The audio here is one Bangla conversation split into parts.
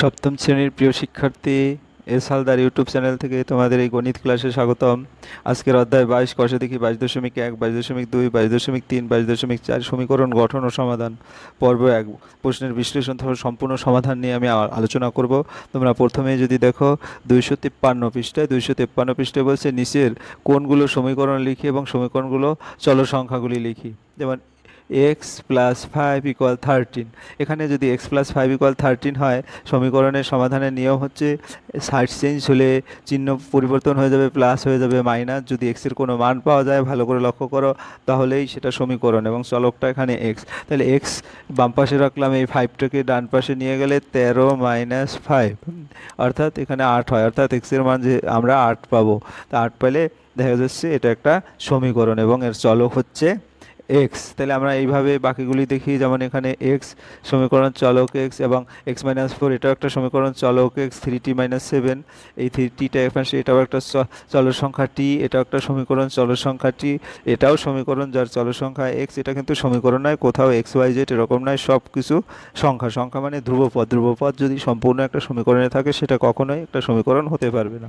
সপ্তম শ্রেণির প্রিয় শিক্ষার্থী এস হালদার ইউটিউব চ্যানেল থেকে তোমাদের এই গণিত ক্লাসে স্বাগতম। আজকের অধ্যায় বাইশ, কষে দেখি বাইশ দশমিক এক, বাইশ দশমিক দুই, বাইশ দশমিক তিন, বাইশ দশমিক চার, সমীকরণ গঠন ও সমাধান, পর্ব এক। প্রশ্নের বিশ্লেষণ সহ সম্পূর্ণ সমাধান নিয়ে আমি আলোচনা করব। তোমরা প্রথমে যদি দেখো, দুইশো তিপ্পান্ন পৃষ্ঠায়, দুইশো তিপ্পান্ন পৃষ্ঠায় বলছে নিচের কোনগুলো সমীকরণ লিখি এবং সমীকরণগুলো চল সংখ্যাগুলি লিখি। যেমন x plus five equal thirteen এখানে যদি x plus five equal thirteen হয়, সমীকরণের সমাধানের নিয়ম হচ্ছে সাইড চেঞ্জ হলে চিহ্ন পরিবর্তন হয়ে যাবে প্লাস হয়ে যাবে মাইনাস যদি এক্সের কোনো মান পাওয়া যায়, ভালো করে লক্ষ্য করো, তাহলেই সেটা সমীকরণ এবং চলকটা এখানে এক্স তাহলে এক্স বাম পাশে রাখলাম, এই ফাইভটাকে ডান পাশে নিয়ে গেলে তেরো মাইনাস ফাইভ অর্থাৎ এখানে আট হয়, অর্থাৎ এক্সের মান যে আমরা আট পাবো। তা আট পেলে দেখা যাচ্ছে এটা একটা সমীকরণ এবং এর চলক হচ্ছে এক্স তাহলে আমরা এইভাবে বাকিগুলি দেখি, যেমন এখানে এক্স সমীকরণ চলক এক্স এবং এক্স মাইনাস ফোর এটাও একটা সমীকরণ চলক x three t minus seven এই থ্রি টিটা এখানে এটাও একটা চ- চলক সংখ্যা টি এটাও একটা সমীকরণ চলক সংখ্যা টি এটাও সমীকরণ যার চলক সংখ্যা এক্স এটা কিন্তু সমীকরণ নয়, কোথাও এক্স ওয়াই জেড এরকম নয় সব কিছু সংখ্যা সংখ্যা মানে ধ্রুবপদ ধ্রুবপদ যদি সম্পূর্ণ একটা সমীকরণে থাকে, সেটা কখনোই একটা সমীকরণ হতে পারবে না।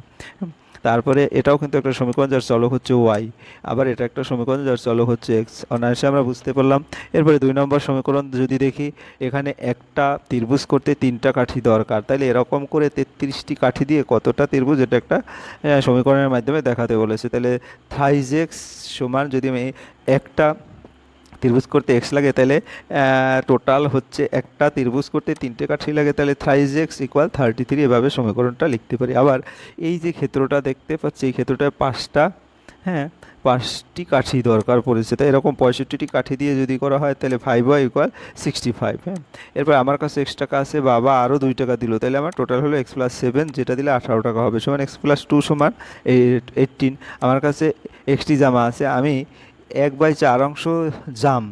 তারপরে এটাও কিন্তু একটা সমীকরণ যার চলক হচ্ছে ওয়াই আবার এটা একটা সমীকরণ যার চলক হচ্ছে এক্স অনায়াসে আমরা বুঝতে পারলাম। এরপরে দুই নম্বর সমীকরণ যদি দেখি, এখানে একটা ত্রিভুজ করতে তিনটা কাঠি দরকার। তাহলে এরকম করে তেত্রিশটি কাঠি দিয়ে কতটা ত্রিভুজ এটা একটা সমীকরণের মাধ্যমে দেখাতে বলেছে। তাহলে থাইজেক্স সমান যদি আমি একটা ত্রিভুজ করতে এক্স লাগে, তাহলে টোটাল হচ্ছে একটা ত্রিভুজ করতে তিনটে কাঠি লাগে, তাহলে thrice x equal thirty three এভাবে সমীকরণটা লিখতে পারি। আবার এই যে ক্ষেত্রটা দেখতে পাচ্ছি, এই ক্ষেত্রটায় পাঁচটা হ্যাঁ পাঁচটি কাঠি দরকার পড়েছে, তাই এরকম পঁয়ষট্টিটি কাঠি দিয়ে যদি করা হয়, তাহলে five y equal sixty five হ্যাঁ। এরপর আমার কাছে এক্স টাকা আছে, বাবা আরও দুই টাকা দিল, তাহলে আমার টোটাল হলো এক্স প্লাস সেভেন যেটা দিলে আঠারো টাকা হবে, সমান এক্স প্লাস টু সমান এইটিন আমার কাছে এক্সটি জামা আছে, আমি এক বাই চার অংশ জাম,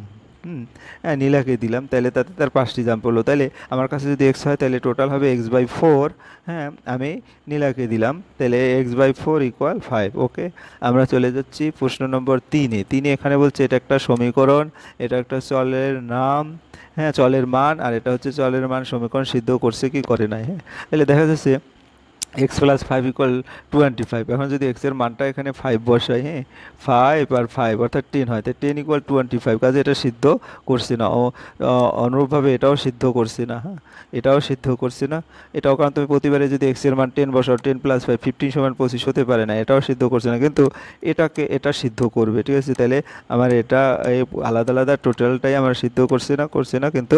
হুম হ্যাঁ নীলাকে দিলাম তাহলে তাতে তার পাঁচটি জাম পড়ল। তাহলে আমার কাছে যদি এক্স হয় তাহলে টোটাল হবে এক্স বাই ফোর হ্যাঁ আমি নীলাকে দিলাম তাহলে x by four equal five okay আমরা চলে যাচ্ছি প্রশ্ন নম্বর তিনে। তিনে এখানে বলছে এটা একটা সমীকরণ, এটা একটা চলের নাম হ্যাঁ চলের মান, আর এটা হচ্ছে চলের মান সমীকরণ সিদ্ধ করছে কি করে নাই হ্যাঁ? তাহলে দেখা যাচ্ছে x plus five equal twenty five এখন যদি এক্সের মানটা এখানে ফাইভ বসাই হ্যাঁ ফাইভ আর ফাইভ অর্থাৎ টেন হয় তো টেন ইকুয়াল টোয়েন্টি ফাইভ কাজে এটা সিদ্ধ করছে না। অনুরূপভাবে এটাও সিদ্ধ করছে না হ্যাঁ এটাও সিদ্ধ করছে না। এটাও কারণ তুমি প্রতিবারে যদি এক্সের মান টেন বসাও টেন প্লাস ফাইভ ফিফটিন সমান পঁচিশ হতে পারে না, এটাও সিদ্ধ করছে না। কিন্তু এটাকে এটা সিদ্ধ করবে, ঠিক আছে? তাহলে আমার এটা আলাদা আলাদা টোটালটাই আমার সিদ্ধ করছে না করছে না, কিন্তু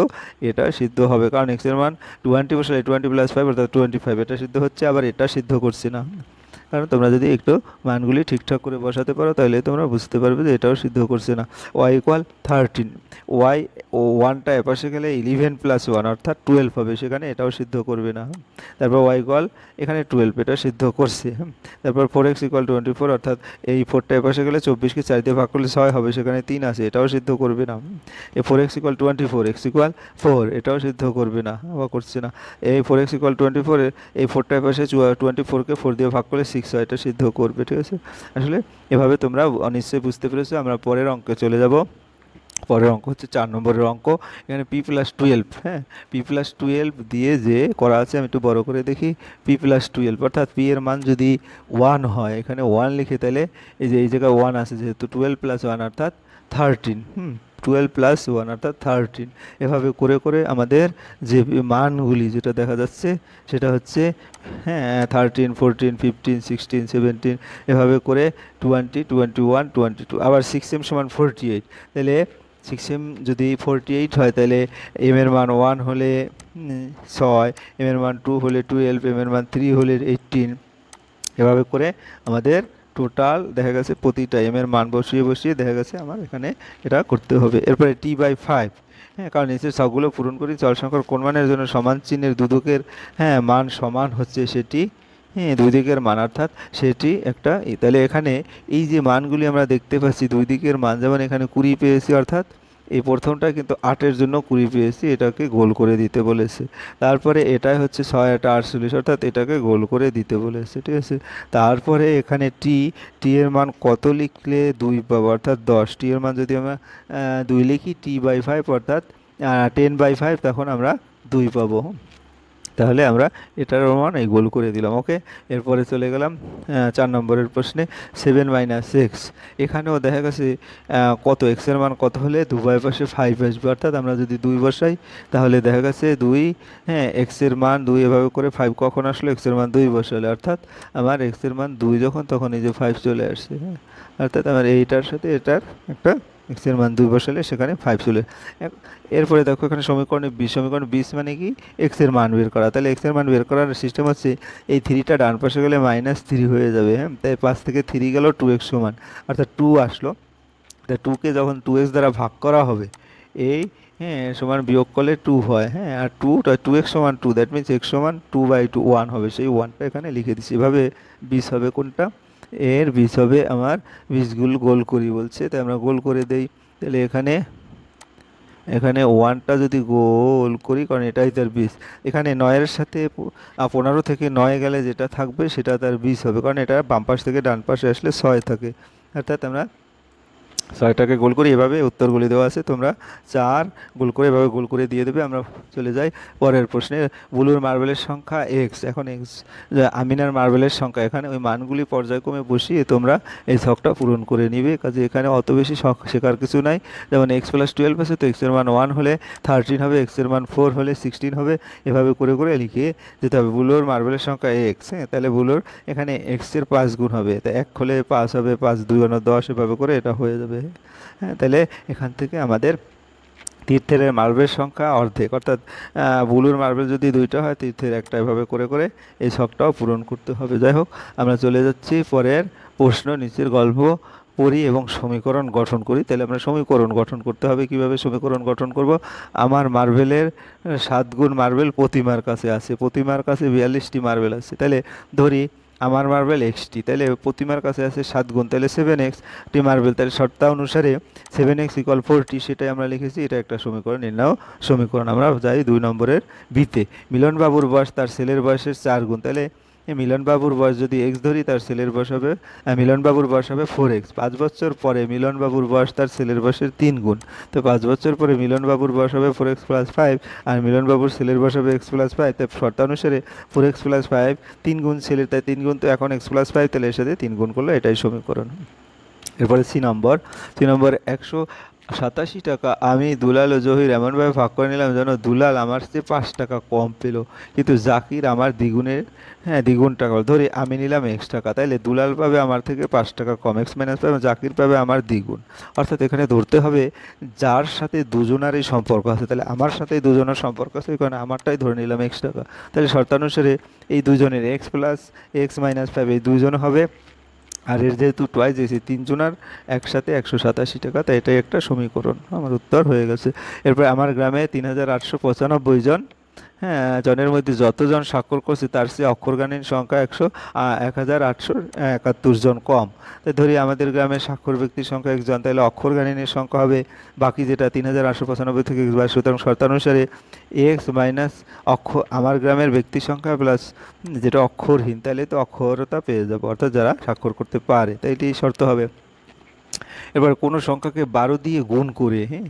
এটা সিদ্ধ হবে। কারণ এক্সের মান টোয়েন্টি বসালে টোয়েন্টি প্লাস ফাইভ অর্থাৎ টোয়েন্টি ফাইভ এটা সিদ্ধ হচ্ছে। আবার এটা সিদ্ধ করছি না। কারণ তোমরা যদি একটু মানগুলি ঠিকঠাক করে বসাতে পারো, তাহলে তোমরা বুঝতে পারবে যে এটাও সিদ্ধ করছে না ওয়াই ইকুয়াল থার্টিন ওয়াই ও ওয়ানটা এপাশে গেলে ইলেভেন প্লাস ওয়ান অর্থাৎ টুয়েলভ হবে, সেখানে এটাও সিদ্ধ করবে না। তারপর ওয়াই ইকুয়াল এখানে টুয়েলভ এটা সিদ্ধ করছে। তারপর four x equal twenty four অর্থাৎ এই ফোরটা এপাশে গেলে চব্বিশকে চার দিয়ে ভাগ করলে ছয় হবে, সেখানে তিন আছে, এটাও সিদ্ধ করবে না। এই four x equal twenty four x equal four এটাও সিদ্ধ করবে না, বা করছে না এই four x equal twenty four এই ফোরটা এপাশে টোয়েন্টি ফোরকে ফোর দিয়ে ভাগ করলে সিক্স এটা সিদ্ধ করবে, ঠিক আছে? আসলে এভাবে তোমরা নিশ্চয়ই বুঝতে পেরেছ, আমরা পরের অঙ্কে চলে যাব। পরের অঙ্ক হচ্ছে চার নম্বরের অঙ্ক। এখানে পি প্লাস টুয়েলভ হ্যাঁ? পি প্লাস টুয়েলভ দিয়ে যে করা আছে, আমি একটু বড় করে দেখি। পি প্লাস টুয়েলভ অর্থাৎ পি এর মান যদি ওয়ান হয়, এখানে ওয়ান লিখে তাহলে এই যে, এই জায়গায় ওয়ান আছে, যেহেতু টুয়েলভ প্লাস ওয়ান অর্থাৎ থার্টিন হুম? টুয়েলভ প্লাস ওয়ান অর্থাৎ থার্টিন এভাবে করে করে আমাদের যে মানগুলি যেটা দেখা যাচ্ছে, সেটা হচ্ছে হ্যাঁ thirteen fourteen fifteen sixteen seventeen এভাবে করে twenty twenty one twenty two আবার সিক্স এম সমান ফোরটি এইট তাহলে সিক্স এম যদি ফোরটি এইট হয়, তাহলে এম এর মান ওয়ান হলে ছয় এম এর মান টু হলে টুয়েলভ এম এর মান থ্রি হলে এইটিন এভাবে করে আমাদের টোটাল দেখা গেছে প্রতিটা এম এর মান বসিয়ে বসিয়ে দেখা গেছে আমার এখানে এটা করতে হবে এরপরে টি বাই ফাইভ হ্যাঁ কারণ নিচের সবগুলো পূরণ করি, চল সংখ্যার কোন মানের জন্য সমান চিহ্নের দুদকের হ্যাঁ মান সমান হচ্ছে সেটি হ্যাঁ দুই দিকের মান, অর্থাৎ সেটি একটা। তাহলে এখানে এই যে মানগুলি আমরা দেখতে পাচ্ছি, দুই দিকের মান, যেমন এখানে কুড়ি পেয়েছি, অর্থাৎ এই প্রথমটা কিন্তু আটের জন্য কুড়ি পেয়েছি, এটাকে গোল করে দিতে বলেছে। তারপরে এটাই হচ্ছে ছয় আট আটচল্লিশ, অর্থাৎ এটাকে গোল করে দিতে বলেছে, ঠিক আছে? তারপরে এখানে টি টি এর মান কত লিখলে দুই পাবো? অর্থাৎ দশ। টি এর মান যদি আমরা দুই লিখি টি বাই ফাইভ অর্থাৎ টেন বাই ফাইভ তখন আমরা দুই পাবো। তাহলে আমরা এটার মান এই গোল করে দিলাম। ওকে, এরপরে চলে গেলাম চার নম্বরের প্রশ্নে সেভেন মাইনাস এক্স এখানেও দেখা গেছে কত এক্সের মান কত হলে দুবাই পাশে ফাইভ আসবে। অর্থাৎ আমরা যদি দুই বসাই, তাহলে দেখা গেছে দুই হ্যাঁ এক্সের মান দুই এভাবে করে ফাইভ কখন আসলো? এক্সের মান দুই বসালে। অর্থাৎ আমার এক্সের মান দুই যখন, তখন এই যে ফাইভ চলে আসছে হ্যাঁ। অর্থাৎ আমার এইটার সাথে এটার একটা এক্সের মান দুই বসালে সেখানে ফাইভ চলে। এরপরে দেখো এখানে সমীকরণে বিশ সমীকরণ বিশ মানে কি? এক্সের মান বের করা। তাহলে এক্সের মান বের করার সিস্টেম হচ্ছে এই থ্রিটা ডান পাশে গেলে মাইনাস থ্রি হয়ে যাবে হ্যাঁ? তাই পাঁচ থেকে থ্রি গেল টু এক্স সমান। অর্থাৎ টু আসলো। তা টুকে যখন টু এক্স দ্বারা ভাগ করা হবে, এই হ্যাঁ সমান বিয়োগ করলে টু হয় হ্যাঁ? আর টু টু এক্স সমান টু দ্যাট মিনস এক্স সমান টু বাই টু ওয়ান হবে। সেই ওয়ানটা এখানে লিখে দিচ্ছি। এভাবে বিশ হবে কোনটা? এর বিষ হবে আমার বিষগুলো গোল করি বলছে, তাই আমরা গোল করে দেই। তাহলে এখানে এখানে ওয়ানটা যদি গোল করি, কারণ এটাই তার বিষ এখানে নয়ের সাথে পনেরো থেকে নয় গেলে যেটা থাকবে, সেটা তার বিষ হবে, কারণ এটা বাম পাশ থেকে ডান পাশে আসলে ছয় থাকে। অর্থাৎ আমরা ছয়টাকে গোল করে এভাবে উত্তরগুলি দেওয়া আছে। তোমরা চার গোল করে এভাবে গোল করে দিয়ে দেবে, আমরা চলে যাই পরের প্রশ্নে। বুলুর মার্বেলের সংখ্যা এক্স এখন এক্স আমিনার মার্বেলের সংখ্যা এখানে, ওই মানগুলি পর্যায়ক্রমে বসিয়ে তোমরা এই ছকটা পূরণ করে নিবে। কাজে এখানে অত বেশি শখ শেখার কিছু নাই। যেমন এক্স প্লাস টুয়েলভ আছে, তো এক্সের মান ওয়ান হলে থার্টিন হবে এক্সের মান ফোর হলে সিক্সটিন হবে। এভাবে করে করে লিখে যেতে হবে। বুলোর মার্বেলের সংখ্যা এক্স হ্যাঁ তাহলে বুলোর এখানে এক্সের পাঁচ গুণ হবে। তা এক হলে পাঁচ হবে, পাঁচ দুই গুণ দশ, এভাবে করে এটা হয়ে যাবে। হ্যাঁ তাহলে এখান থেকে আমাদের তীর্থের মার্বেল সংখ্যা অর্ধেক, অর্থাৎ বুলুর মার্বেল যদি দুইটা হয়, তীর্থের একটা এভাবে করে করে এই শখটাও পূরণ করতে হবে। যাই হোক, আমরা চলে যাচ্ছি পরের প্রশ্ন, নিচের গল্প পড়ি এবং সমীকরণ গঠন করি। তাহলে আমরা সমীকরণ গঠন করতে হবে। কীভাবে সমীকরণ গঠন করব? আমার মার্বেলের সাত গুণ মার্বেল প্রতিমার কাছে আছে। প্রতিমার কাছে বিয়াল্লিশটি মার্বেল আছে। তাহলে ধরি আমার মার্বেল এক্সটি তাহলে প্রতিমার কাছে আছে সাত গুণ। তাহলে সেভেন এক্স টি মার্বেল তাহলে শর্তা অনুসারে সেভেন এক্স ইকুয়াল ফোরটি সেটাই আমরা লিখেছি। এটা একটা সমীকরণ। নির্ণয় সমীকরণ আমরা যাই দুই নম্বরের বিতে মিলনবাবুর বয়স তার ছেলের বয়সের চার গুণ। তাহলে মিলনবাবুর বয়স যদি এক্স ধরি, তার ছেলের বয়স হবে মিলনবাবুর বয়স হবে ফোর এক্স পাঁচ বছর পরে মিলনবাবুর বয়স, তার ছেলের বয়সের তিন গুণ। তো পাঁচ বছর পরে মিলনবাবুর বয়স হবে ফোর এক্স প্লাস ফাইভ আর মিলনবাবুর ছেলের বয়স হবে এক্স প্লাস ফাইভ তাই শর্তানুসারে ফোর এক্স প্লাস ফাইভ তিন গুণ ছেলের, তাই তিন গুণ, তো এখন এক্স প্লাস ফাইভ তাহলে এর সাথে তিন গুণ করলে এটাই সমীকরণ। এরপরে সি নম্বর সি নম্বর একশো সাতাশি টাকা। আমি দুলাল ও জহির এমনভাবে ভাগ করে নিলাম যেন দুলাল আমার চেয়ে পাঁচ টাকা কম পেল। কিন্তু জাকির আমার দ্বিগুণের হ্যাঁ দ্বিগুণ টাকা। ধরি, আমি নিলাম এক্স টাকা। তাইলে দুলাল পাবে আমার থেকে পাঁচ টাকা কম। এক্স মাইনাস পাবে, জাকির পাবে আমার দ্বিগুণ। অর্থাৎ এখানে ধরতে হবে, যার সাথে দুজনারই সম্পর্ক আছে, তাহলে আমার সাথে দুজনের সম্পর্ক আছে কারণে আমারটাই ধরে নিলাম এক্স টাকা। তাহলে শর্তানুসারে এই দুজনের এক্স প্লাস এক্স মাইনাস পাবে এই দুজন হবে আর এর যেহেতু টোয়াইজ এসে তিনজনার একসাথে একশো সাতাশি টাকা, তাই এটাই একটা সমীকরণ। আমার উত্তর হয়ে গেছে। এরপর আমার গ্রামে তিন হাজার আটশো পঁচানব্বই জন হ্যাঁ জনের মধ্যে যতজন স্বাক্ষর করছে তার চেয়ে অক্ষরগানীর সংখ্যা একশো এক হাজার আটশো একাত্তর জন কম। তাই ধরি আমাদের গ্রামে স্বাক্ষর ব্যক্তির সংখ্যা একজন, তাহলে অক্ষরগানীনের সংখ্যা হবে, বাকি যেটা তিন হাজার আটশো পঁচানব্বই থেকে বাইশ সুতরাং শর্তানুসারে এক্স মাইনাস অক্ষর আমার গ্রামের ব্যক্তি সংখ্যা প্লাস যেটা অক্ষরহীন, তাহলে তো অক্ষরতা পেয়ে যাব, অর্থাৎ যারা স্বাক্ষর করতে পারে তাই এটি শর্ত হবে। এবার কোনো সংখ্যাকে বারো দিয়ে গুণ করে হ্যাঁ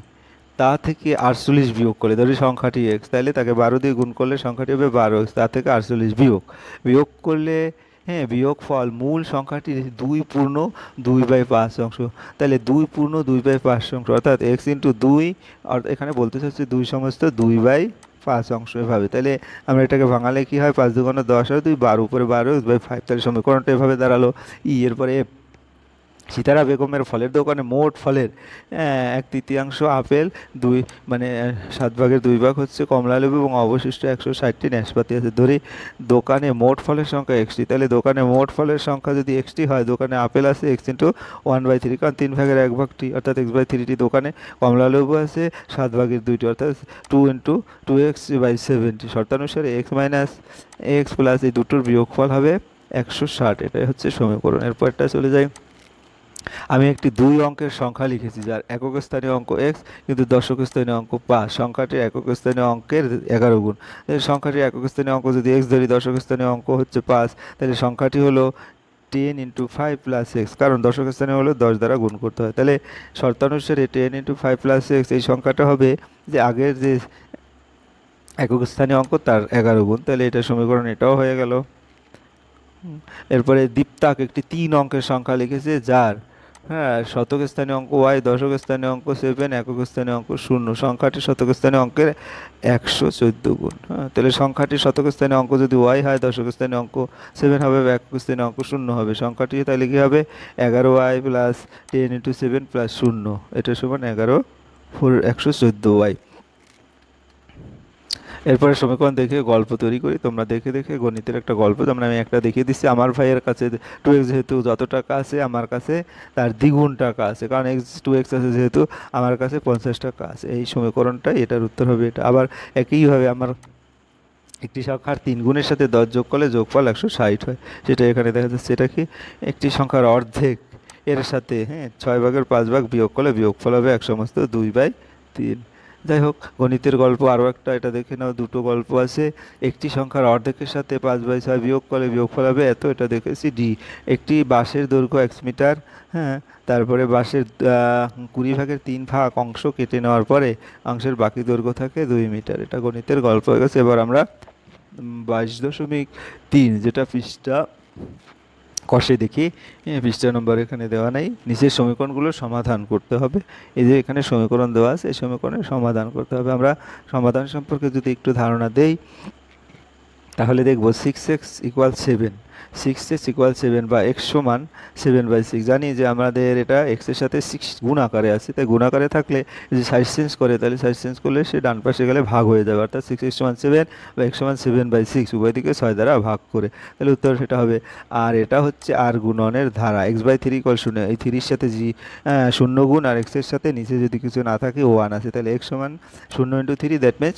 তা থেকে আটচল্লিশ বিয়োগ করলে, ধরি সংখ্যাটি এক্স তাহলে তাকে বারো দিয়ে গুণ করলে সংখ্যাটি হবে বারো এক্স তা থেকে আটচল্লিশ বিয়োগ। বিয়োগ করলে হ্যাঁ বিয়োগ ফল মূল সংখ্যাটি দুই পূর্ণ দুই বাই পাঁচ অংশ। তাহলে দুই পূর্ণ দুই বাই পাঁচ অংশ, অর্থাৎ এক্স ইন্টু দুই এখানে বলতে চাচ্ছি দুই সমস্ত দুই বাই পাঁচ অংশ এভাবে। তাহলে আমরা এটাকে ভাঙালে কী হয়? পাঁচ দুগুণে দশ হয়, দুই বারো উপরে বারো বাই ফাইভ তাহলে সমীকরণটা এভাবে দাঁড়াল। ই এরপরে এফ সীতারা বেগমের ফলের দোকানে মোট ফলের এক তৃতীয়াংশ আপেল, দুই মানে সাত ভাগের দুই ভাগ হচ্ছে কমলা লেবু এবং অবশিষ্ট একশো ষাটটি নাশপাতি আছে। ধরি, দোকানে মোট ফলের সংখ্যা এক্সটি তাহলে দোকানে মোট ফলের সংখ্যা যদি এক্সটি হয়, দোকানে আপেল আছে x into one by three কারণ তিন ভাগের এক ভাগটি, অর্থাৎ এক্স বাই থ্রিটি দোকানে কমলা লেবু আছে, সাত ভাগের দুইটি, অর্থাৎ two into two x by seventy শর্তানুসারে x minus x plus এই দুটোর বিয়োগফল হবে একশো ষাট, এটাই হচ্ছে সমীকরণ। এরপরটা চলে যায় আমি একটি দুই অঙ্কের সংখ্যা লিখেছি, যার একক স্থানীয় অঙ্ক এক্স কিন্তু দশক স্থানীয় অঙ্ক পাঁচ সংখ্যাটির একক স্থানীয় অঙ্কের এগারো গুণ। সংখ্যাটির একক স্থানীয় অঙ্ক যদি এক্স ধরি দশক স্থানীয় অঙ্ক হচ্ছে পাঁচ। তাহলে সংখ্যাটি হলো ten into five plus x, কারণ দশক স্থানে হলো দশ দ্বারা গুণ করতে হয়। তাহলে শর্তানুসারে ten into five plus x, এই সংখ্যাটা হবে যে আগের যে একক স্থানীয় অঙ্ক, তার এগারো গুণ। তাহলে এটা সমীকরণ এটাও হয়ে গেল। এরপরে দীপ্তাক একটি তিন অঙ্কের সংখ্যা লিখেছে, যার হ্যাঁ শতক স্থানীয় অঙ্ক ওয়াই দশক স্থানীয় অঙ্ক সেভেন একক স্থানীয় অঙ্ক শূন্য। সংখ্যাটি শতক স্থানীয় অঙ্কের একশো চোদ্দ গুণ। হ্যাঁ তাহলে সংখ্যাটি শতক স্থানীয় অঙ্ক যদি ওয়াই হয়, দশক স্থানীয় অঙ্ক সেভেন হবে বা একক স্থানীয় অঙ্ক শূন্য হবে। সংখ্যাটি তাহলে কী হবে? এগারো y plus ten into seven plus শূন্য। এটা সমান এগারো ফোর একশো চোদ্দ ওয়াই এরপরে সমীকরণ দেখে গল্প তৈরি করি। তোমরা দেখে দেখে গণিতের একটা গল্প। যেমন আমি একটা দেখিয়ে দিচ্ছি, আমার ভাইয়ের কাছে টু এক্স যেহেতু যত টাকা আছে আমার কাছে তার দ্বিগুণ টাকা আছে। কারণ এক্স টু এক্স আছে যেহেতু আমার কাছে পঞ্চাশ টাকা আছে। এই সমীকরণটাই এটার উত্তর হবে এটা। আবার একইভাবে আমার একটি সংখ্যার তিন গুণের সাথে দশ যোগ করলে যোগফল একশো ষাট হয়। সেটা এখানে দেখা যাচ্ছে, এটা কি? একটি সংখ্যার অর্ধেক এর সাথে হ্যাঁ ছয় ভাগের পাঁচ ভাগ বিয়োগ করলে বিয়োগফল হবে এক সমস্ত দুই বাই তিন। যাই হোক, গণিতের গল্প আরও একটা, এটা দেখে নাও, দুটো গল্প আছে। একটি সংখ্যার অর্ধেকের সাথে পাঁচ বাই ছয় বিয়োগ করলে বিয়োগফল হবে, এত এটা দেখেছি, ডি। একটি বাঁশের দৈর্ঘ্য এক মিটার হ্যাঁ তারপরে বাঁশের কুড়ি ভাগের তিন ভাগ অংশ কেটে নেওয়ার পরে অংশের বাকি দৈর্ঘ্য থাকে দুই মিটার। এটা গণিতের গল্প হয়ে গেছে। এবার আমরা বাইশ দশমিক তিন, যেটা পৃষ্ঠা কষে দেখি হ্যাঁ, পৃষ্ঠা নম্বর এখানে দেওয়া নাই। নিচের সমীকরণগুলো সমাধান করতে হবে। এই যে এখানে সমীকরণ দেওয়া আছে এই সমীকরণের সমাধান করতে হবে। আমরা সমাধান সম্পর্কে যদি একটু ধারণা দেই তাহলে দেখব six x equal seven six x equal seven বা এক্স সমান সেভেন বাই সিক্স জানি যে আমাদের এটা এক্সের সাথে সিক্স গুণ আকারে আছে, তাই গুণ আকারে থাকলে যদি সাইড চেঞ্জ করে, তাহলে সাইড চেঞ্জ করলে সে ডান পাশে গেলে ভাগ হয়ে যাবে। অর্থাৎ সিক্স এক্স সমান সেভেন বা এক্স সমান সেভেন বাই সিক্স উভয় দিকে ছয় দ্বারা ভাগ করে। তাহলে উত্তর সেটা হবে, আর এটা হচ্ছে আর গুণনের ধারা এক্স বাই থ্রি ইকুয়াল শূন্য। এই থ্রির সাথে জি শূন্য গুণ, আর এক্সের সাথে নিচে যদি কিছু না থাকে ওয়ান আছে। তাহলে এক্স সমান শূন্য ইন্টু থ্রি দ্যাট মিনস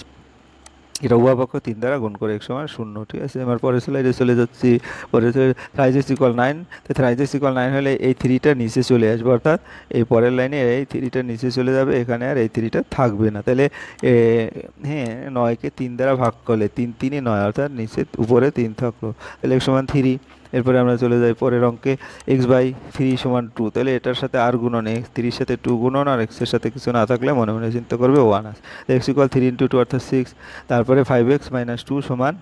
এটা উভয় পক্ষ তিন দ্বারা গুণ করে, এক সময় শূন্য, ঠিক আছে? এবার পরের স্লাইডে চলে যাচ্ছি। পরে থ্রাইজেস ইকুয়াল নাইন তো থ্রাইজেস ইকুয়াল নাইন হলে এই থ্রিটা নিচে চলে আসবে, অর্থাৎ এই পরের লাইনে এই থ্রিটা নিচে চলে যাবে, এখানে আর এই থ্রিটা থাকবে না। তাহলে হ্যাঁ নয়কে তিন দ্বারা ভাগ করলে তিন তিনই নয়, অর্থাৎ নিচে, উপরে তিন থাকল। তাহলে এক সময় থ্রি এরপরে আমরা চলে যাই পরের অঙ্কে এক্স বাই থ্রি সমান টু তাহলে এটার সাথে আর গুণন এক্স থ্রির সাথে টু গুণন আর এক্সের সাথে কিছু না থাকলে মনে মনে চিন্তা করবে ওয়ান আস x equal three into two অর্থাৎ সিক্স তারপরে ফাইভ এক্স মাইনাস টু সমান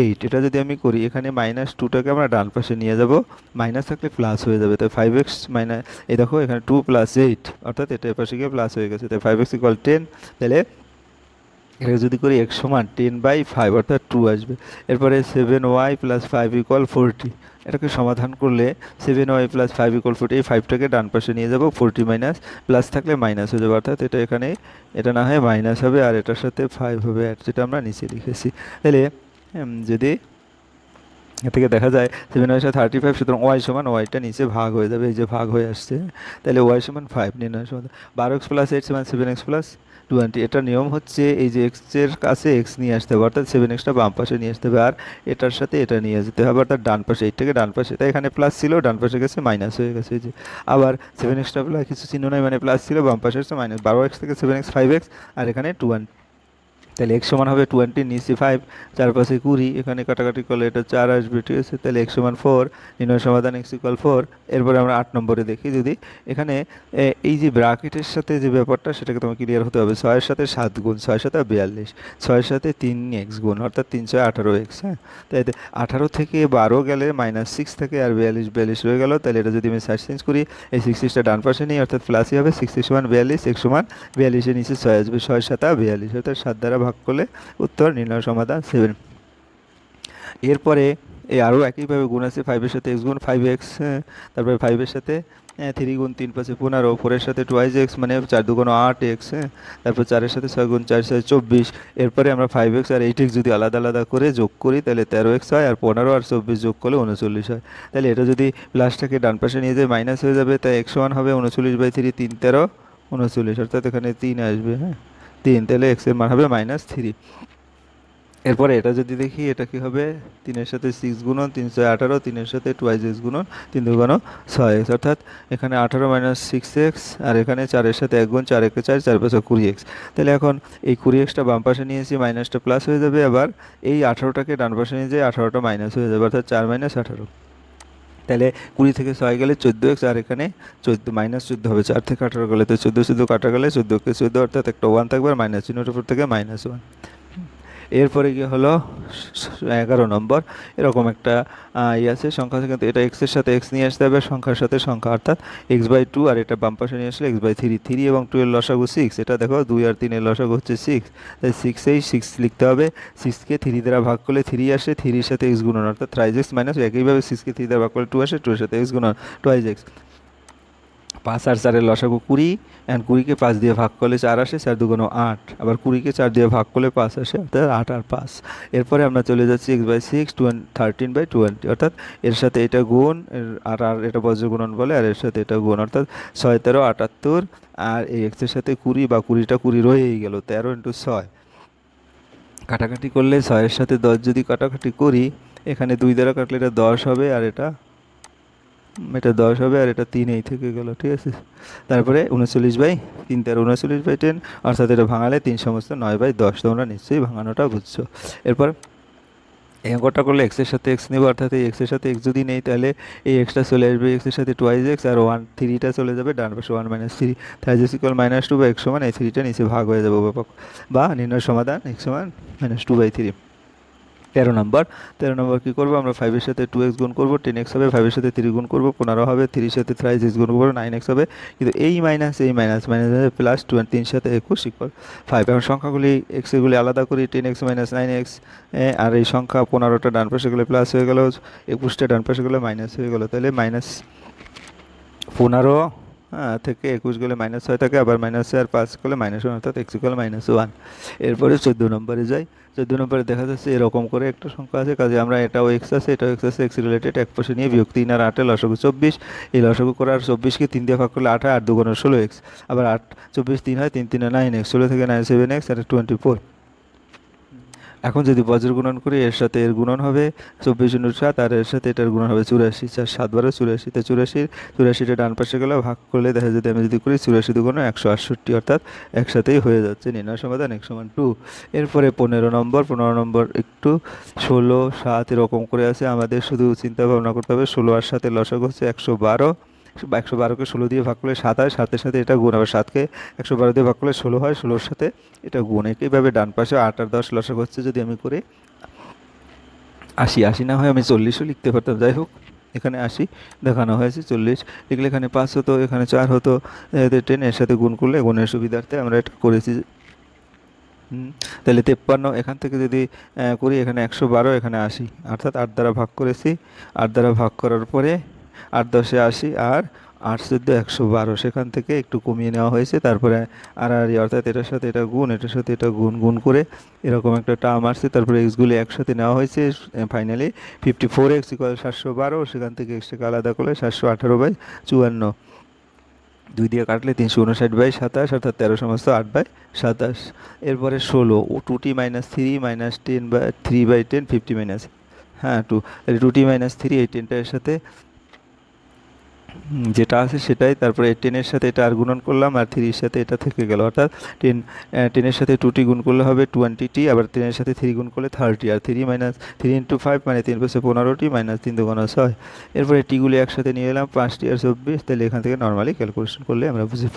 এইট এটা যদি আমি করি, এখানে মাইনাস টুটাকে আমরা ডান পাশে নিয়ে যাব মাইনাস থাকলে প্লাস হয়ে যাবে। তাই ফাইভ এক্স মাইনাস এই দেখো এখানে টু প্লাস এইট অর্থাৎ এটা এপাশে গিয়ে প্লাস হয়ে গেছে। তাই ফাইভ এক্স ইকুয়াল টেন তাহলে এটা যদি করি এক্স সমান টেন বাই ফাইভ অর্থাৎ টু আসবে। এরপরে seven y plus five equal forty এটাকে সমাধান করলে seven y plus five equal forty এই ফাইভটাকে ডান পাশে নিয়ে যাব ফোরটি মাইনাস প্লাস থাকলে মাইনাস হয়ে যাবে। অর্থাৎ এটা এখানে, এটা না হয় মাইনাস হবে আর এটার সাথে ফাইভ হবে আর যেটা আমরা নিচে লিখেছি। তাহলে যদি এ থেকে দেখা যায় সেভেন ওয়াই সাথে থার্টি ফাইভ সুতরাং ওয়াই সমান ওয়াইটা নিচে ভাগ হয়ে যাবে, এই যে ভাগ হয়ে আসছে, তাহলে ওয়াই সমান ফাইভ নির্ণয় সমান বারো এক্স প্লাস এইট সমান সেভেন এক্স প্লাস টোয়েন্টি, এটা নিয়ম হচ্ছে এই যে এক্সের কাছে এক্স নিয়ে আসতে হবে, অর্থাৎ সেভেন এক্সটা বাম পাশে নিয়ে আসতে হবে, আর এটার সাথে এটা নিয়ে যেতে হবে, অর্থাৎ ডান পাশে এইটাকে ডান পাশে, তাই এখানে প্লাস ছিল, ডান পাশে গেছে মাইনাস হয়ে গেছে যে। আবার সেভেন এক্সটা প্লাস কিছু চিহ্ন নয় মানে প্লাস ছিল, বাম পাশে এসে মাইনাস বারো এক্স থেকে সেভেন এক্স ফাইভ এক্স আর এখানে টোয়েন্টি। তাহলে এক্স সমান হবে টোয়েন্টি নিচে ফাইভ চারপাশে কুড়ি, এখানে কাটাকাটি করলে এটা চার আসবে, ঠিক আছে? তাহলে এক্স সমান ফোর নির্ণয় সমাধান এক্স ইকুয়াল ফোর এরপরে আমরা আট নম্বরে দেখি যদি এখানে এই যে ব্রাকেটের সাথে যে ব্যাপারটা, সেটাকে তোমার ক্লিয়ার হতে হবে ছয়ের সাথে সাত গুণ ছয়ের সাথে বিয়াল্লিশ ছয়ের সাথে তিন এক্স গুণ, অর্থাৎ তিন ছয় আঠারো এক্স হ্যাঁ? তাই আঠারো থেকে বারো গেলে মাইনাস সিক্স থেকে, আর বিয়াল্লিশ বিয়াল্লিশ রয়ে গেল, তাহলে এটা যদি আমি সাইড চেঞ্জ করি, এই সিক্সটিসটা ডান পাশে নিই অর্থাৎ প্লাসই হবে সিক্সটি সমান বিয়াল্লিশ এক সমান বিয়াল্লিশের নিচে ছয় আসবে, ছয় সাতা বিয়াল্লিশ, অর্থাৎ সাত দ্বারা ভাগ করলে উত্তর নির্ণয় সমাধান সেভেন এরপরে এই আরও একইভাবে গুণ আছে ফাইভের সাথে এক্স গুণ ফাইভ এক্স তারপরে ফাইভের সাথে থ্রি গুণ তিন পাশে পনেরো ফোরের সাথে টোয়াইজ এক্স মানে চার দুগুণ আট এক্স হ্যাঁ তারপর চারের সাথে ছয় গুণ চার ছয় চব্বিশ, এরপরে আমরা ফাইভ এক্স আর এইট এক্স যদি আলাদা আলাদা করে যোগ করি তাহলে তেরো এক্স হয় আর পনেরো আর চব্বিশ যোগ করলে উনচল্লিশ হয়। তাহলে এটা যদি প্লাসটাকে ডান পাশে নিয়ে যায় মাইনাস হয়ে যাবে, তাই একশো ওয়ান হবে উনচল্লিশ বাই থ্রি তিন তেরো, উনচল্লিশ, অর্থাৎ এখানে তিন আসবে হ্যাঁ। তিন, তাহলে এক্সের মান হবে মাইনাস থ্রি এরপরে এটা যদি দেখি, এটা কি হবে? তিনের সাথে সিক্স গুণন, তিনশো আঠারো, তিনের সাথে টুয়াইজ এক্স গুণন, তিন দুগুণ ছয় এক্স অর্থাৎ এখানে আঠারো মাইনাস সিক্স এক্স আর এখানে চারের সাথে এক গুণ, চার একে চার চার পাঁচশো কুড়ি এক্স তাহলে এখন এই কুড়ি এক্সটা বাম পাশে নিয়েছি মাইনাসটা প্লাস হয়ে যাবে। আবার এই আঠারোটাকে ডান পাশে নিয়ে যায় আঠারোটা মাইনাস হয়ে যাবে, অর্থাৎ চার মাইনাস আঠারো। তাহলে কুড়ি থেকে ছয় গেলে চোদ্দ এক্স আর এখানে চোদ্দ, মাইনাস চোদ্দ হবে। চার থেকে আঠারো গেলে তো চোদ্দ চোদ্দ কাটা গেলে চোদ্দ চোদ্দ, অর্থাৎ একটা ওয়ান থাকবে আর মাইনাস চিহ্নটার উপর থেকে মাইনাস ওয়ান এরপরে কি হলো এগারো নম্বর। এরকম একটা ইয়ে আছে, সংখ্যা আছে, কিন্তু এটা এক্সের সাথে এক্স নিয়ে আসতে হবে, সংখ্যার সাথে সংখ্যা, অর্থাৎ এক্স বাই টু আর এটা বাম পাশে নিয়ে আসলে এক্স বাই থ্রি থ্রি এবং টু এর লসাগু সিক্স এটা দেখো, দুই আর তিনের লসাগু হচ্ছে সিক্স তাই সিক্সেই সিক্স লিখতে হবে। সিক্সকে থ্রি দ্বারা ভাগ করলে থ্রি আসে থ্রির সাথে এক্স গুণন, অর্থাৎ থ্রাইজ এক্স মাইনাস একইভাবে সিক্সকে থ্রি দ্বারা ভাগ করলে টু আসে টু এর সাথে এক্স গুণন টুয়াইজ এক্স পাঁচ আর চারের লসাগু কুড়ি অ্যান্ড কুড়িকে পাঁচ দিয়ে ভাগ করলে চার আসে, চার দুগুণ আট। আবার কুড়িকে চার দিয়ে ভাগ করলে পাঁচ আসে, অর্থাৎ আট আর পাঁচ। এরপরে আমরা চলে যাচ্ছি x by six twenty thirteen by twenty অর্থাৎ এর সাথে এটা গুণ আর আর এটা বজ্র গুণন বলে, আর এর সাথে এটা গুণ, অর্থাৎ ছয়, তেরো, আটাত্তর, আর এই এক্সের সাথে কুড়ি বা কুড়িটা কুড়ি রয়েই গেল, তেরো ইন্টু ছয়। কাটাকাটি করলে ছয়ের সাথে দশ যদি কাটাকাটি করি, এখানে দুই দ্বারা কাটলে এটা দশ হবে, আর এটা এটা দশ হবে আর এটা তিন এই থেকে গেল, ঠিক আছে? তারপরে উনচল্লিশ বাই তিন, তেরো উনচল্লিশ বাই টেন, অর্থাৎ এটা ভাঙালে তিন সমস্ত নয় বাই দশ, তোমরা নিশ্চয়ই ভাঙানোটা বুঝছ। এরপর এই অঙ্কটা করলে এক্সের সাথে এক্স নেব, অর্থাৎ এই এক্সের সাথে এক্স যদি নেই, তাহলে এই এক্সটা চলে আসবে এক্সের সাথে টুয়াইজ এক্স আর ওয়ান থ্রিটা চলে যাবে ডান পাশে ওয়ান মাইনাস থ্রি তাই যে সিকল মাইনাস টু বাই এক্স সমান এই থ্রিটা নিচে ভাগ হয়ে যাবে বা নির্ণয় সমাধান এক্স সমান মাইনাস টু বাই থ্রি তেরো নম্বর। তেরো নম্বর কী করব? আমরা ফাইভের সাথে টু এক্স গুণ করব টেন এক্স হবে ফাইভের সাথে থ্রি গুণ করব, পনেরো হবে থ্রির সাথে থ্রাইজ এক্স গুণ করব নাইন এক্স হবে। কিন্তু এই মাইনাস এই মাইনাস মাইনাস হবে প্লাস টু তিন সাথে একুশ ইকুয়াল ফাইভ এখন সংখ্যাগুলি এক্স এগুলি আলাদা করি ten x minus nine x আর এই সংখ্যা পনেরোটা ডান পাশে গেলে প্লাস হয়ে গেল, একুশটা ডান পাশে গেলে মাইনাস হয়ে গেলো। তাহলে মাইনাস পনেরো থেকে একুশ গেলে মাইনাস ছয় থাকে, আবার মাইনাস আর পাঁচ করলে মাইনাস ওয়ান অর্থাৎ এক্স ইকুয়াল মাইনাস ওয়ান এরপরে চোদ্দ নম্বরে যাই। চোদ্দ নম্বরে দেখা যাচ্ছে এরকম করে একটা সংখ্যা আছে, কাজে আমরা এটাও এক্স আছে, এটাও এক্স আছে এক্স রিলেটেড এক পাশে নিয়ে বিয়োগ তিন আর আটে লসাগু চব্বিশ। এই লসাগু আর চব্বিশকে তিন দিয়ে ভাগ করলে আট হয়, আট দুগুণ ষোলো এক্স আবার আট, চব্বিশ তিন হয়, তিন, তিনে নাইন এক্স ষোলো থেকে নাইন সেভেন এক্স আর টোয়েন্টি ফোর এখন যদি বজ্র গুণন করি, এর সাথে এর গুণন হবে চব্বিশ ইন্টু সাত, আর এর সাথে এটার গুণন হবে চুরাশি চার, সাত বারো চুরাশি তো চুরাশির, চুরাশিটা ডান পাশে গেলে ভাগ করলে দেখা যদি আমি যদি করি চুরাশি দুগুণ একশো আটষট্টি, অর্থাৎ একসাথেই হয়ে যাচ্ছে নির্ণয় সমাধান এক সমান টু। এরপরে পনেরো নম্বর পনেরো নম্বর একটু ষোলো, সাত এরকম করে আছে। আমাদের শুধু চিন্তা ভাবনা করতে হবে, ষোলো আর সাথে লসক হচ্ছে একশো বারো। একশো বারোকে ষোলো দিয়ে ভাগ করলে সাত হয়, সাতের সাথে এটা গুণ আবার সাতকে একশো বারো দিয়ে ভাগ করলে ষোলো হয়, ষোলোর সাথে এটা গুণ। একইভাবে ডান পাশে আট আর দশ লসক হচ্ছে যদি আমি করি, আশি আশি না হয় আমি চল্লিশও লিখতে পারতাম। যাই হোক, এখানে আশি দেখানো হয়েছে, চল্লিশ লিখলে এখানে পাঁচ হতো, এখানে চার হতো টেন এর সাথে গুণ করলে গুণের সুবিধার্থে আমরা এটা করেছি। তাহলে তেপ্পান্ন, এখান থেকে যদি করি এখানে একশো বারো, এখানে আশি। অর্থাৎ আট দ্বারা ভাগ করেছি। আট দ্বারা ভাগ করার পরে আট দশে আশি আর আট চোদ্দ একশো বারো। সেখান থেকে একটু কমিয়ে নেওয়া হয়েছে। তারপরে আর আর অর্থাৎ এটার সাথে এটা গুণ, এটার সাথে এটা গুণ গুণ করে এরকম একটা টার্ম আসছে। তারপরে এক্সগুলি একসাথে নেওয়া হয়েছে। Finally fifty four x equal সাতশো বারো। সেখান থেকে এক্সটাকে আলাদা করলে সাতশো আঠারো বাই চুয়ান্ন। দুই দিয়ে কাটলে তিনশো উনষাট বাই সাতাশ, অর্থাৎ তেরো সমস্ত আট বাই সাতাশ। এরপরে ষোলো, ও two t minus three minus ten by three by ten fifty minus হ্যাঁ two two t minus three এই টেনটা এর সাথে যেটা আছে সেটাই, তারপরে টেনের সাথে এটা আর গুণন করলাম আর থ্রির সাথে এটা থেকে গেল অর্থাৎ টেন টেনের সাথে টুটি গুণ করলে হবে টোয়েন্টি টি আবার টেনের সাথে থ্রি গুণ করলে থার্টি আর three minus three into five মানে তিন পাশে পনেরোটি মাইনাস তিন দুগুণ ছয় এরপরে টিগুলি একসাথে নিয়ে এলাম পাঁচটি আর চব্বিশ, তাহলে এখান থেকে নর্মালি ক্যালকুলেশন করলে আমরা বুঝে।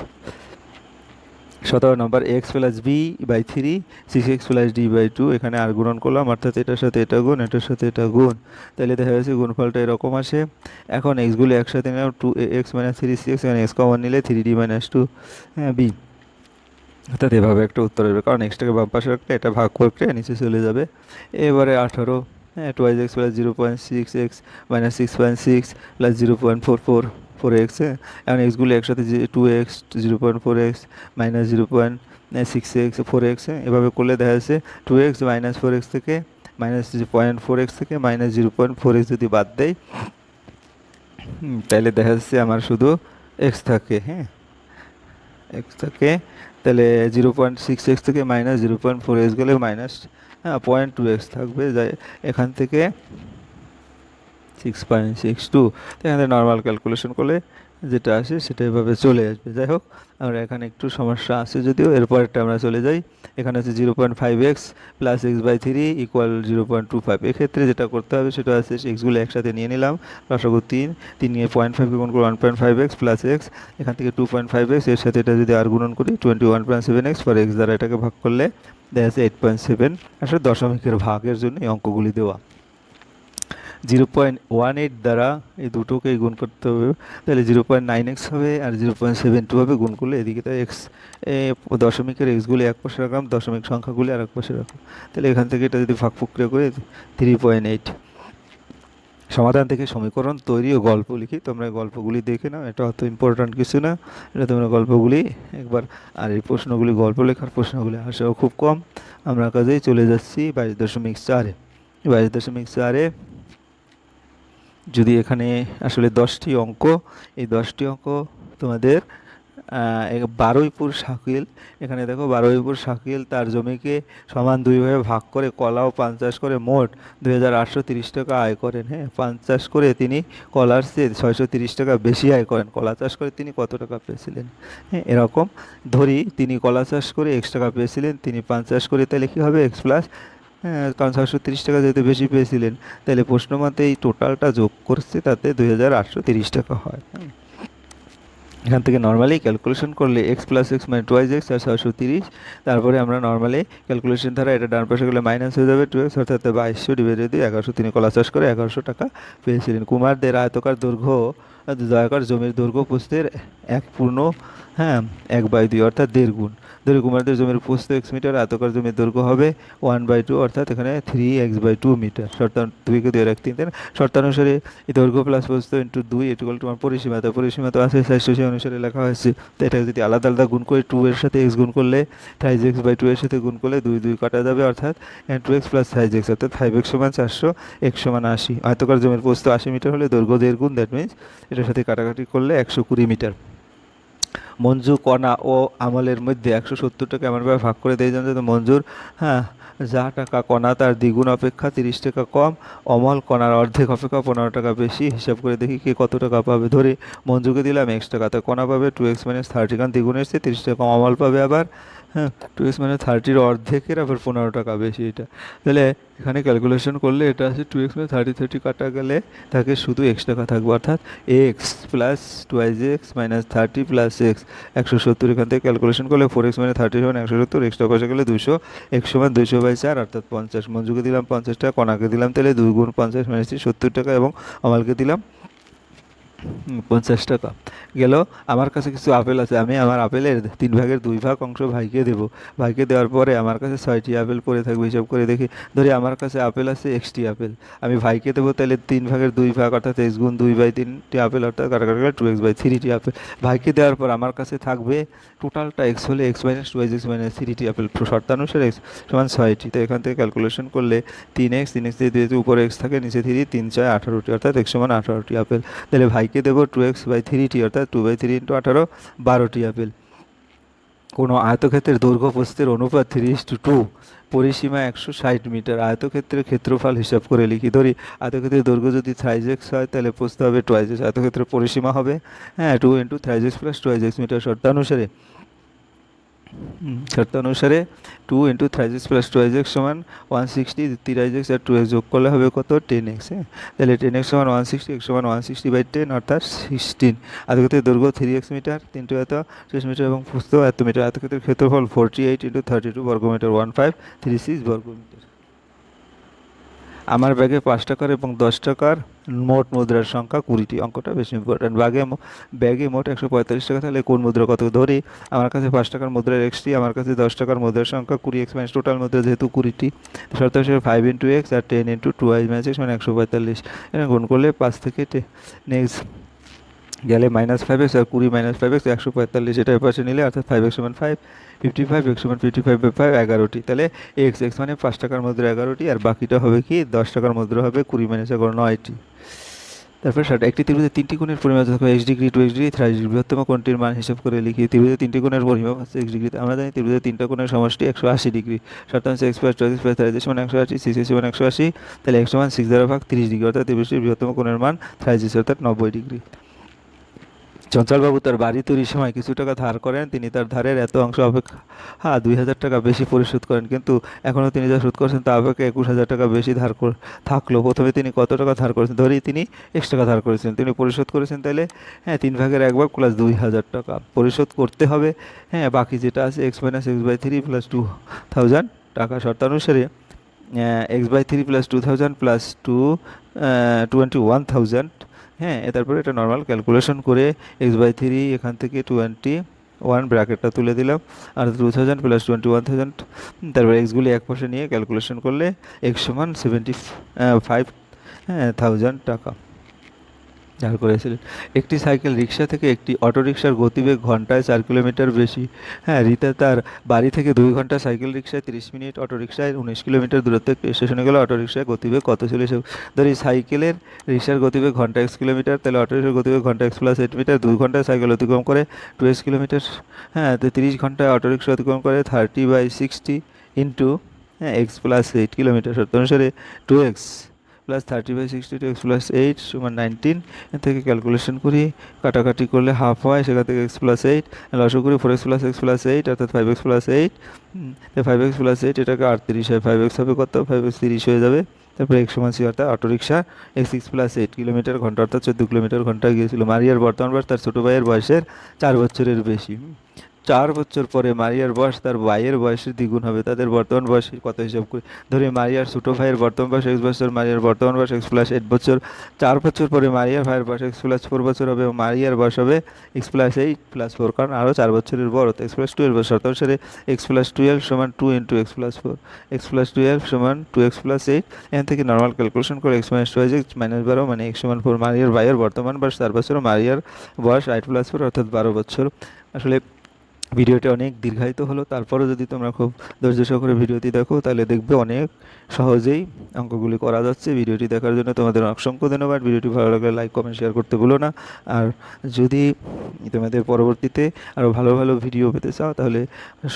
সতেরো নম্বর x plus b by three six x plus d by two এখানে আর গুণন করলাম, অর্থাৎ এটার সাথে এটা গুণ, এটার সাথে এটা গুণ। তাহলে দেখা যাচ্ছে গুণফলটা এরকম আসে। এখন এক্সগুলো একসাথে নিলাম two x minus three six এখানে এক্স কমন নিলে থ্রি ডি মাইনাস টু হ্যাঁ বি অর্থাৎ এভাবে একটা উত্তর আসবে, কারণ এক্সটাকে বাম পাশে রাখলে এটা ভাগ করে নিচে চলে যাবে। এবারে আঠারো হ্যাঁ twice x plus zero point six x minus six point six plus zero point four four four x এখন এক্সগুলো একসাথে two x zero point four x minus zero point six x four x এভাবে করলে দেখা যাচ্ছে two x minus four x থেকে মাইনাস পয়েন্ট ফোর এক্স থেকে minus zero point four x যদি বাদ দেয় তাহলে দেখা যাচ্ছে আমার শুধু এক্স থাকে হ্যাঁ? এক্স থাকে, তাহলে জিরো পয়েন্ট সিক্স এক্স থেকে minus zero point four x গেলে মাইনাস হ্যাঁ পয়েন্ট টু এক্স থাকবে, যাই, এখান থেকে সিক্স পয়েন্ট সিক্স টু এখানে নর্মাল ক্যালকুলেশন করলে যেটা আসে সেটা এভাবে চলে আসবে। যাই হোক, আমরা এখানে একটু সমস্যা আছে যদিও এরপরটা আমরা চলে যাই। এখানে আছে zero point five x plus x by three equal zero point two five এক্ষেত্রে যেটা করতে হবে সেটা আছে এক্সগুলো একসাথে নিয়ে নিলাম। রসগো তিন তিন নিয়ে পয়েন্ট ফাইভ গুণ করে one point five x plus x এখান থেকে টু পয়েন্ট ফাইভ এক্সের সাথে এটা যদি আর গুণন করি twenty one point seven x four x দ্বারা এটাকে ভাগ করলে, দেখা যাচ্ছে এইট পয়েন্ট সেভেন আসলে দশমিকের ভাগের জন্য এই অঙ্কগুলি দেওয়া। জিরো পয়েন্ট ওয়ান এইট দ্বারা এই দুটোকেই গুণ করতে হবে। তাহলে জিরো পয়েন্ট নাইন এক্স হবে আর জিরো পয়েন্ট সেভেন টু হবে গুণ করলে এদিকে তো এক্স দশমিকের এক্সগুলি এক পাশে রাখলাম, দশমিক সংখ্যাগুলি আর এক পাশে রাখলাম। তাহলে এখান থেকে এটা যদি ভাগ প্রক্রিয়া করে থ্রি পয়েন্ট এইট। সমাধান থেকে সমীকরণ তৈরি ও গল্প লিখি, তোমরা গল্পগুলি দেখে নাও, এটা অত ইম্পর্ট্যান্ট কিছু না। এটা তোমরা গল্পগুলি একবার, আর এই প্রশ্নগুলি গল্প লেখার প্রশ্নগুলি আসেও খুব কম। আমরা কাজেই চলে যাচ্ছি বাইশ দশমিক চারে। বাইশ দশমিক চারে যদি এখানে আসলে দশটি অঙ্ক, এই দশটি অঙ্ক তোমাদের বারুইপুর শাকিল, এখানে দেখো বারুইপুর শাকিল তার জমিকে সমান দুইভাবে ভাগ করে কলা ও পান চাষ করে মোট দুই টাকা আয় করেন। হ্যাঁ পান চাষ করে তিনি কলার চেয়ে ছয়শো টাকা বেশি আয় করেন। কলা চাষ করে তিনি কত টাকা পেয়েছিলেন? হ্যাঁ এরকম ধরি তিনি কলা চাষ করে এক্স টাকা পেয়েছিলেন, তিনি পান চাষ করে তাহলে কী হবে? এক্স প্লাস হ্যাঁ কারণ ছয়শো তিরিশ টাকা যেহেতু বেশি পেয়েছিলেন, তাহলে প্রশ্ন মতে এই টোটালটা যোগ করছে, তাতে দুই হাজার আটশো তিরিশ টাকা হয়। এখান থেকে নর্মালি ক্যালকুলেশন করলে এক্স প্লাস এক্স মানে টুয়াইজ এক্স আর ছয়শো তিরিশ, তারপরে আমরা নর্মালি ক্যালকুলেশন দ্বারা এটা ডান পাশে গেলে মাইনাস হয়ে যাবে টু অর্থাৎ বাইশশো ডিভাইডেড দিয়ে এগারোশো তিনি কলা চাষ করে এগারোশো টাকা পেয়েছিলেন। কুমারদের আয়তকার দৈর্ঘ্য দয়াকর জমির দৈর্ঘ্য প্রস্থের এক পূর্ণ হ্যাঁ এক বাই দুই, অর্থাৎ দেড় গুণ। ধরি কুমারদের জমির প্রস্থ এক্স মিটার আয়তকার জমির দৈর্ঘ্য হবে ওয়ান বাই টু অর্থাৎ এখানে three x by two metre শর্তান দুইকে দুই এক তিন তিন শর্তানুসারে এই দৈর্ঘ্য প্লাস প্রস্থ ইন্টু দুই এটুকাল তোমার পরিসীমা, তো পরিসীমা তো আছে চারশো সেই অনুসারে লেখা হয়েছে। তো এটা যদি আলাদা আলাদা গুণ করে টু এর সাথে এক্স গুণ করলে থ্রাইজ এক্স বাই টু এর সাথে গুণ করলে দুই দুই কাটা যাবে, অর্থাৎ two x plus thrice x অর্থাৎ ফাইভ এক্স সমান চারশো এক্স সমান আশি। আয়তকার জমির প্রস্থ আশি মিটার হলে দৈর্ঘ্য দেড় গুণ দ্যাট মিনস এটার সাথে কাটাকাটি করলে একশো কুড়ি মিটার মঞ্জু কণা ও আমলের মধ্যে একশো সত্তর টাকা এমনভাবে ভাগ করে দিয়ে যান যাতে মঞ্জুর হ্যাঁ যা টাকা কণা তার দ্বিগুণ অপেক্ষা তিরিশ টাকা কম, অমল কণার অর্ধেক অপেক্ষা পনেরো টাকা বেশি, হিসাব করে দেখি কে কত টাকা পাবে। ধরে মঞ্জুকে দিলাম এক্স টাকা, তো কণা পাবে টু এক্স মাইনাস থার্টি কারণ দ্বিগুণ এসছে, তিরিশ টাকা কম, অমল পাবে আবার। হ্যাঁ টু এক্স মানে থার্টির অর্ধেকের আবার পনেরো টাকা বেশি এটা। তাহলে এখানে ক্যালকুলেশন করলে এটা আছে টু এক্স মানে থার্টি থার্টি কাটা গেলে তাকে শুধু এক্স টাকা থাকবে, অর্থাৎ x plus twice x minus thirty plus x একশো সত্তর এখান থেকে ক্যালকুলেশন করলে ফোর এক্স মানে থার্টি সমান একশো সত্তর এক্সট্রা পয়সা গেলে দুশো। একশো মানে দুশো বাই চার, অর্থাৎ পঞ্চাশ। মঞ্জুকে দিলাম পঞ্চাশ টাকা, কণাকে দিলাম তাহলে দুই গুণ পঞ্চাশ মাইনাস সত্তর টাকা এবং আমালকে দিলাম পঞ্চাশ টাকা। গেল, আমার কাছে কিছু আপেল আছে, আমি আমার আপেলের তিন ভাগের দুই ভাগ অংশ ভাইকে দেবো। ভাইকে দেওয়ার পরে আমার কাছে ছয়টি আপেল পড়ে থাকবে, হিসাব করে দেখি। ধরি আমার কাছে আপেল আছে এক্সটি আপেল। আমি ভাইকে দেবো, তাহলে তিন ভাগের দুই ভাগ, অর্থাৎ এক্স গুণ দুই বাই তিনটি আপেল, অর্থাৎ কাটাকাটি two x by thirty apple. ভাইকে দেওয়ার পর আমার কাছে থাকবে, টোটালটা এক্স হলে x minus two x minus thirty apple শর্তানুসারে এক্স সমান ছয়টি। তো এখান থেকে ক্যালকুলেশন করলে তিন এক্স তিন এক্স দিয়ে উপরে এক্স থাকে, নিচে থ্রি, তিন ছয়, আঠারোটি, অর্থাৎ এক্স সমান আঠারোটি আপেল। তাহলে ভাইকে দেবো টু এক্স বাই থ্রিটি অর্থাৎ টু বাই থ্রি ইন্টু আঠারো বারোটি আপেল কোনো আয়তক্ষেত্রের দৈর্ঘ্য প্রস্থের অনুপাত থ্রি ইস টু টু পরিসীমা একশো ষাট মিটার। আয়তক্ষেত্রের ক্ষেত্রফল হিসাব করে লিখি। ধরি, আয়তক্ষেত্রের দৈর্ঘ্য যদি থ্রাইজেক্স হয়, তাহলে প্রস্থ হবে টুয়াইজেক্স আয়তক্ষেত্রের পরিসীমা হবে হ্যাঁ two into thrice x plus twice x metre শর্তানুসারে। হুম, শর্তানুসারে two into thrice plus two x সমান ওয়ান সিক্সটি তিরাইজ এক্স আর টু এক্স যোগ করলে হবে কত? টেন এক্স হ্যাঁ? তাহলে টেন এক্স সমান ওয়ান সিক্সটি এক্স সমান ওয়ান সিক্সটি বাই টেন অর্থাৎ সিক্সটিন আয়তক্ষেত্রের দৈর্ঘ্য থ্রি এক্স মিটার তিনটু এত ত্রিশ মিটার এবং পুস্ত এত মিটার। আয়তক্ষেত্রের ক্ষেত্রফল forty eight into thirty two বর্গমিটার ওয়ান ফাইভ থ্রি সিক্স বর্গমিটার। আমার ব্যাগে পাঁচ টাকার এবং দশ টাকার মোট মুদ্রার সংখ্যা কুড়িটি অঙ্কটা বেশি ইম্পর্টেন্ট ব্যাগে ব্যাগে মোট একশো পঁয়তাল্লিশ টাকা, তাহলে কোন মুদ্রা কত? ধরি, আমার কাছে পাঁচ টাকার মুদ্রার এক্সটি আমার কাছে দশ টাকার মুদ্রার সংখ্যা কুড়ি এক্স মাইনাস টোটাল মুদ্রা যেহেতু কুড়িটি হিসেবে five into x R ten into two I minus x মানে একশো পঁয়তাল্লিশ। এখানে গুণ করলে পাঁচ থেকে নেক্সট গেলে মাইনাস ফাইভ এক্স আর কুড়ি মাইনাস ফাইভ এক্স একশো পঁয়তাল্লিশ এটা পাশে নিলে, অর্থাৎ ফাইভ এক্স সমান ফাইভ ফিফটি ফাইভ এক্স সমান ফিফটি ফাইভ ফাইভ এগারোটি। তাহলে এক্স এক্স মানে পাঁচ টাকার মুদ্রা এগারোটি, আর বাকিটা হবে কি? দশ টাকার মুদ্রা হবে কুড়ি মাইনাস এগারো, নয়টি। তারপর ষাট, একটি ত্রিভুজে তিনটি কোণের পরিমাপ থাকবে x degree two x degree three degree বৃহত্তম কোণটির মান হিসাব করে লিখি, ত্রিভুজে তিনটি কোণের পরিমাপ আছে এক্স ডিগ্রি আমরা জানি ত্রিভুজে তিনটা কোণের সমষ্টি একশো আশি ডিগ্রি শতাংশ এক্স প্লাস এক্স প্লাস থ্রাইজের সমান একশো আশি সিসি সমান একশো আশি, তাহলে একশো মান সিক্স দ্বারা ভাগ তিরিশ ডিগ্রি অর্থাৎ ত্রিভুজটির বৃহত্তম কোণের মান থ্রাইজিস অর্থাৎ নব্বই ডিগ্রি চঞ্চলবাবু তার বাড়ি তৈরির সময় কিছু টাকা ধার করেন। তিনি তার ধারের এত অংশ অপেক্ষা হ্যাঁ দুই হাজার টাকা বেশি পরিশোধ করেন। কিন্তু এখনও তিনি যা শোধ করছেন তা অপেক্ষা একুশ হাজার টাকা বেশি ধার থাকল। প্রথমে তিনি কত টাকা ধার করেছেন? ধরেই তিনি এক্স টাকা ধার করেছেন তিনি পরিশোধ করেছেন তাহলে হ্যাঁ তিন ভাগের এক ভাগ প্লাস দুই হাজার টাকা। পরিশোধ করতে হবে। হ্যাঁ বাকি যেটা আছে x minus x by three plus two thousand টাকা শর্তানুসারে x by three plus two thousand plus two twenty one thousand হ্যাঁ তারপরে এটা নর্মাল ক্যালকুলেশন করে এক্স বাই থ্রি এখান থেকে টোয়েন্টি ওয়ান ব্র্যাকেটটা তুলে দিলাম। আর two thousand plus twenty one thousand তারপরে এক্সগুলি এক পাশে নিয়ে ক্যালকুলেশন করলে এক্স সমান সেভেন্টি ফাইভ হ্যাঁ থাউজেন্ড টাকা। ধার করেছিলেন একটি সাইকেল রিক্সা থেকে একটি অটোরিকশার গতিবেগ ঘন্টায় চার কিলোমিটার বেশি। হ্যাঁ রিতা তার বাড়ি থেকে দুই ঘণ্টা সাইকেল রিক্সায় তিরিশ মিনিট, অটোরিকশায় উনিশ কিলোমিটার দূরত্বে স্টেশনে গেলে। অটোরিকশায় গতিবেগ কত ছিল সে ধরি সাইকেলের রিক্সার গতিবেগ ঘণ্টা এক্স কিলোমিটার, তাহলে অটোরিকশার গতিবেগ ঘণ্টা এক্স প্লাস এইট মিটার দুই ঘন্টায় সাইকেল অতিক্রম করে টু এক্স কিলোমিটার। হ্যাঁ তো তিরিশ ঘন্টায় অটোরিকশা অতিক্রম করে থার্টি বাই সিক্সটি ইন্টু হ্যাঁ এক্স প্লাস এইট কিলোমিটার। শর্ত অনুসারে two x plus thirty by sixty two x plus eight সমান নাইনটিন এর থেকে ক্যালকুলেশন করি, কাটাকাটি করলে হাফ হয়, সেখান থেকে এক্স প্লাস এইট লসও করি four x plus x plus eight অর্থাৎ five x plus eight five x plus eight এটাকে আটত্রিশ হয় ফাইভ এক্স হবে কত ফাইভ এক্স তিরিশ হয়ে যাবে, তারপরে এক সমান সি অর্থাৎ auto rickshaw x six plus eight kilometre ঘণ্টা, অর্থাৎ চোদ্দ কিলোমিটার ঘণ্টা গিয়েছিল মারিয়ার বর্তমান বয়স, তার ছোটো ভাইয়ের বয়সের চার বছরের বেশি। চার বছর পরে মারিয়ার বয়স, তার ভাইয়ের বয়সের দ্বিগুণ হবে। তাদের বর্তমান বয়স কত হিসাব করে? ধরে মারিয়ার ছোটো ভাইয়ের বর্তমান বয়স এক্স বছর, মারিয়ার বর্তমান বয়স এক্স প্লাস এইট বছর। চার বছর পরে মারিয়ার ভাইয়ের বয়স এক্স প্লাস ফোর বছর হবে মারিয়ার বয়স হবে x plus eight plus four কারণ আরও চার বছরের বড়। তো এক্স প্লাস টুয়েলভ বছর শর্ত অনুসারে এক্স প্লাস টুয়েলভ সমান two into x plus four. X plus twelve সমান টু এক্স প্লাস এইট। এখান থেকে নর্মাল ক্যালকুলেশন করে x minus two x minus বারো মানে এক্স সমান ফোর মারিয়ার ভাইয়ের বর্তমান বয়স চার বছর, মারিয়ার বয়স আট প্লাস ফোর অর্থাৎ বারো বছর। আসলে ভিডিওটি অনেক দীর্ঘায়িত হলো, তারপরেও যদি তোমরা খুব ধৈর্য সহকারে ভিডিওটি দেখো, তাহলে দেখবে অনেক সহজেই অঙ্কগুলি করা যাচ্ছে। ভিডিওটি দেখার জন্য তোমাদের অসংখ্য ধন্যবাদ। ভিডিওটি ভালো লাগলে লাইক, কমেন্ট, শেয়ার করতে ভুলো না। আর যদি তোমাদের পরবর্তীতে আরও ভালো ভালো ভিডিও পেতে চাও, তাহলে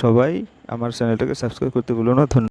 সবাই আমার চ্যানেলটাকে সাবস্ক্রাইব করতে ভুলো না। ধন্যবাদ।